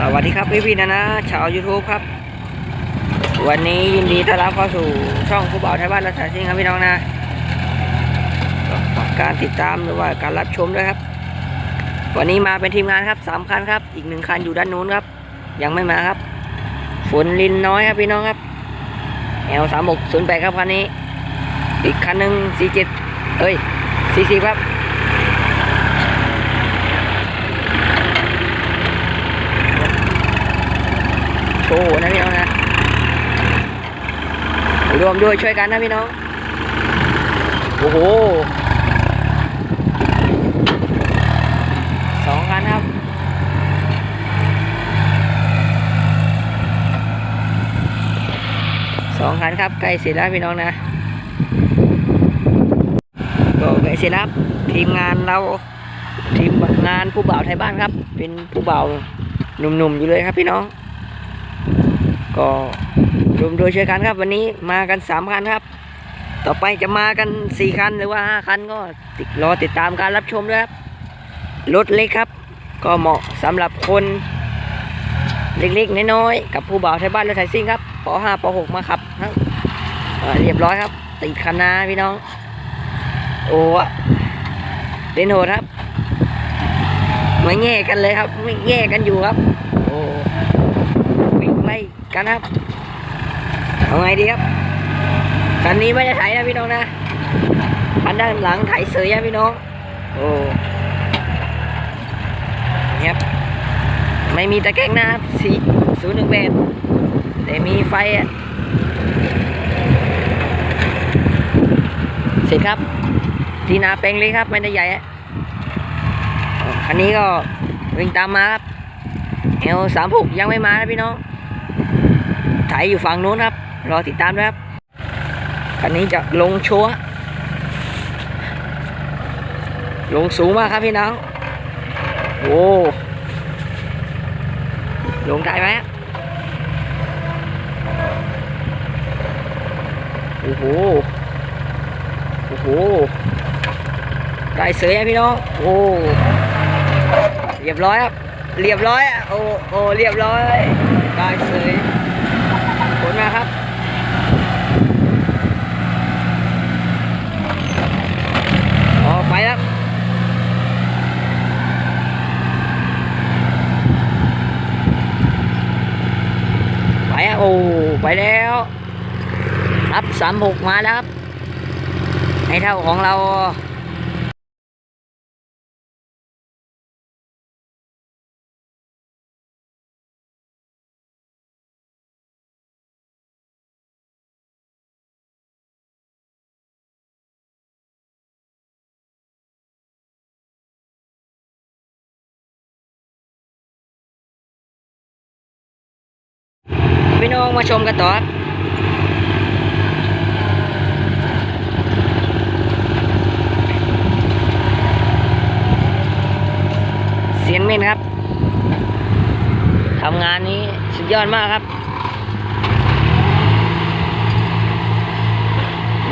สวัสดีครับพี่พี่นะนะชาว YouTube ครับ วันนี้ยินดีต้อนรับเข้าสู่ช่องผู้บ่าวไทยบ้านและสายซิงครับพี่น้องนะก็ฝากการติดตามหรือว่าการรับชมด้วยครับ วันนี้มาเป็นทีมงานครับสามคันครับ อีกหนึ่งคันอยู่ด้านนู้นครับ ยังไม่มาครับ ฝนลินน้อยครับพี่น้องครับ L สามหกศูนย์แปดครับคันนี้ อีกคันหนึ่งสี่เจ็ดเอ้ยสี่สิบครับ โชว์นะพี่น้องนะรวมด้วยช่วยกันนะพี่น้อง โอ้โหสองคันครับสองคันครับใกล้เสร็จแล้วพี่น้องนะก็ใกล้เสร็จแล้วทีมงานเราทีมงานผู้บ่าวไทยบ้านครับ เป็นผู้บ่าวหนุ่มๆอยู่เลยครับพี่น้อง ก็รวมโดยช่วยกันครับ วันนี้มากันสามคันครับ ต่อไปจะมากันสี่คันหรือว่าห้าคันก็ติดรอติดตามการรับชมด้วยครับรถเล็กครับ ก็เหมาะสำหรับคนเล็กๆน้อยๆกับผู้บ่าวไทยบ้านและไทยซิ่งครับป .5 ป .6 มาขับทั้งเเรียบร้อยครับ ติดคันนาพี่น้อง โอ้เล่นโหดครับไม่แง่กันเลยครับไม่แง่กันอยู่ครับ โอ้วิ่งไล่ กันครับ เอาไงดีครับ คันนี้ไม่ได้ไถนะพี่น้องนะ คันด้านหลังไถเสยนะพี่น้อง โอ้เนี่ยครับ ไม่มีตะแกรงนะครับสีศูนย์หนึ่งแปดแต่มีไฟอะเสร็จครับ ทีนาเปลงเลยครับไม่ได้ใหญ่อะคันนี้ก็วิ่งตามมาครับเอลสามหกยังไม่มานะพี่น้อง ไถอยู่ฝั่งนู้นครับ รอติดตามด้วยครับ คันนี้จะลงชัวลงสูงมากครับพี่น้อง โอ้ ลงได้ไหมโอ้โห โอ้โห ได้เสยอพี่น้อง โอ้ เรียบร้อยครับ เรียบร้อยอะโอ้ โอ้ เรียบร้อย ได้เสยผลมาครับ ออกไปแล้วไปอะ โอ้ไปแล้วรับสามหกมาแล้วครับให้เท่าของเรา พี่น้องมาชมกันต่อครับเสียนเม่นครับทำงานนี้สุดยอดมากครับ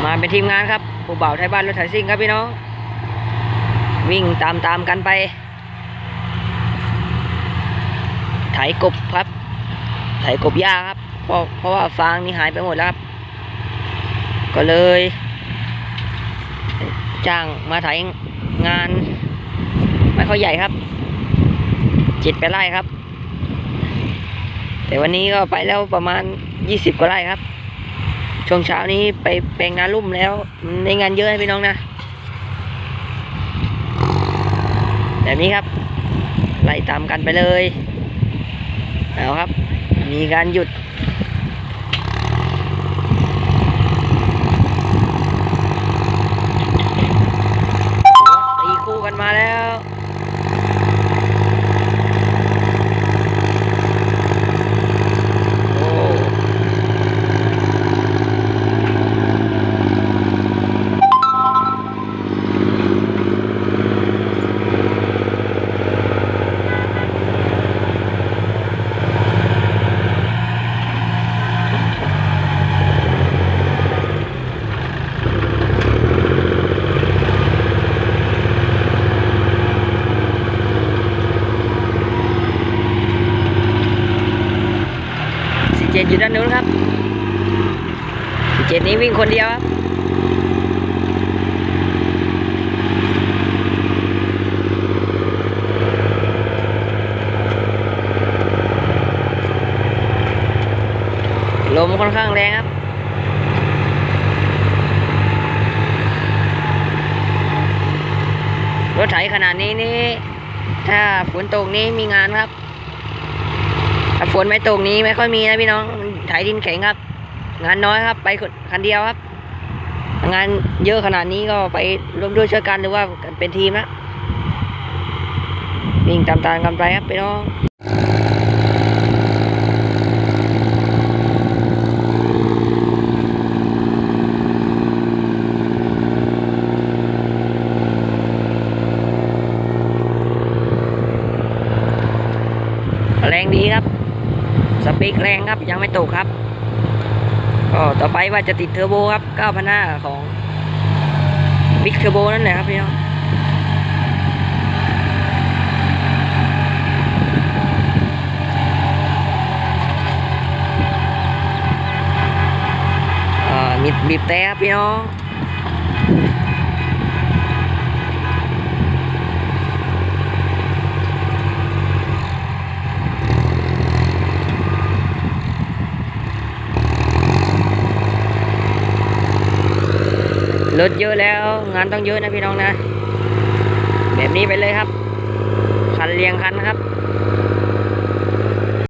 มาเป็นทีมงานครับผู้บ่าวไทยบ้านรถไถซิ่งครับพี่น้อง วิ่งตามตามกันไป ไถกบครับ ไถกบหญ้าครับ เพราะเพราะว่าฟางนี่หายไปหมดแล้วครับ ก็เลย จ้างมาไถงาน ไม่ค่อยใหญ่ครับจิตไปไร่ครับ แต่วันนี้ก็ไปแล้วประมาณยี่สิบกว่าไร่ครับ ช่วงเช้านี้ไปแปลงนาลุ่มแล้วมันงานเยอะให้พี่น้องนะแบบนี้ครับไล่ตามกันไปเลย เอาครับ มีการหยุด มาแล้ว โอ้ เจ็ดอยู่ด้านนู้นครับเจ็ดนี้วิ่งคนเดียวครับลมค่อนข้างแรงครับ รถไถขนาดนี้นี่ ถ้าฝนตกนี้มีงานครับ ถ้าฝนไม่ตกนี้ไม่ค่อยมีนะพี่น้องไถดินแข็งครับ งานน้อยครับ ไปคันเดียวครับ งานเยอะขนาดนี้ก็ไปร่วมด้วยช่วยกันหรือว่าเป็นทีมนะวิ่งตามๆกันไปครับพี่น้องแรงดีครับ สปีกแรงครับยังไม่ตกครับ ก็ต่อไปว่าจะติดเทอร์โบครับ9,500ของบิ๊กเทอร์โบนั่นแหละครับพี่น้องมีบีบแต่ครับพี่น้อง รถเยอะแล้วงานต้องเยอะนะพี่น้องนะ แบบนี้ไปเลยครับ คันเรียงคันครับ